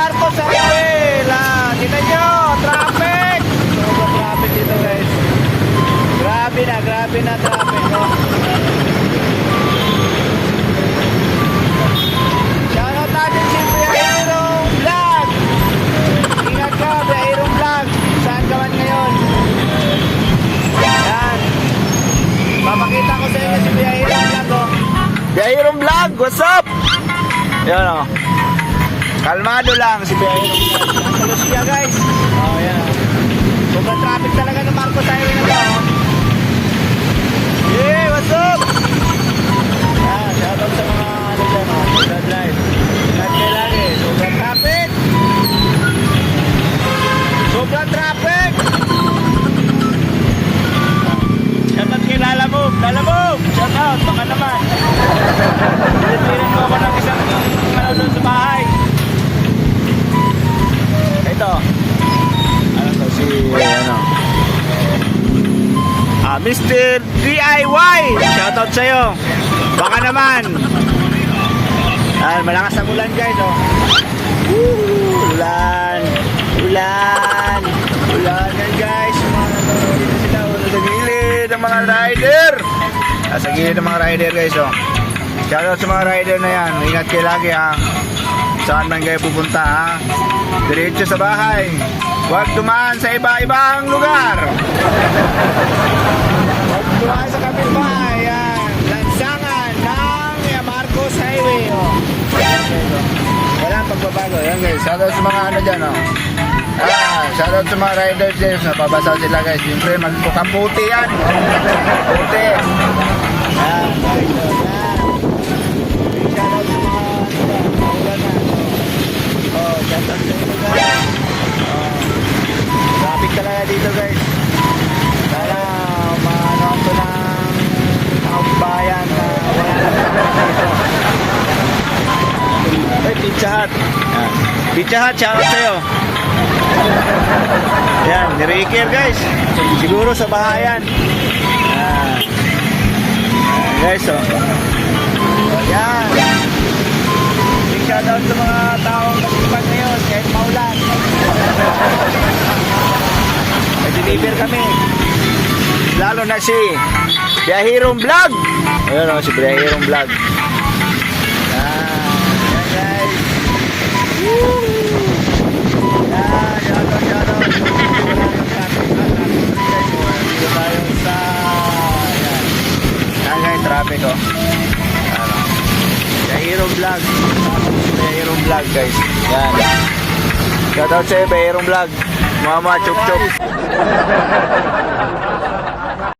Marcos Highway. La, tingnan nyo, traffic. Sobrang traffic dito guys. Grabe na, grabe na traffic. No? Shoutout natin si Biyahiro Vlog. Ingat ka, Biyahiro Vlog. Saan ka ngayon? Yan. Papakita ko sa inyo si Biyahiro Vlog. Oh. Biyahiro Vlog, what's up? Yan o. Kalmado lang si. Santa Lucia guys. Oh, yan. Sobrang traffic talaga ng Marcos Highway na to. Hey, what's up? Yan, shoutout sa mga ano dyan, oh, Blood Life. Ingat kayo lagi. Sobrang traffic. Sobrang traffic. Shoutout kay Lalamove. Lalamove! Shoutout, baka naman. Ano? Ah, Mr. DIY. Shoutout sa iyo. Baka naman. Ah, malakas ang ulan guys, oh. Woo! Ulan. Ulan. Ulan yan guys. Mga nanonood dito sila. oh, Sa gilid ng mga rider. Ah, sa gilid ng mga rider guys, oh. Shoutout sa mga rider na yan. Ingat kayo lagi ha. Saan man kayo pupunta ha. Diretso sa bahay. Huwag dumaan sa iba-ibang lugar. Huwag dumaan sa kapitbahay. Yan. Lansangan ng Marcos Highway. Guys. Walang pagbabago. Yan guys. Shoutout sa mga ano dyan. Oh. Ah, shoutout sa mga riders dyan. Napabasa sila guys. Siyempre, magpukamputi yan. Puti. Yan, Pizza Hut. Yan. Pizza Hut, shoutout sa'yo. Yan, nirikir guys. Siguro sa bahayan. Yan. Guys, oh. Oh, Yan. Big shoutout sa mga taong nagsipag ngayon kahit maulan. May deliver kami. Lalo na si Biyahirong Vlog. Ayun o, si Biyahirong Vlog. Biyahirong Vlog. Biyahirong Vlog guys. Yan. Shoutout sa Biyahirong Vlog. Mama, chup chup.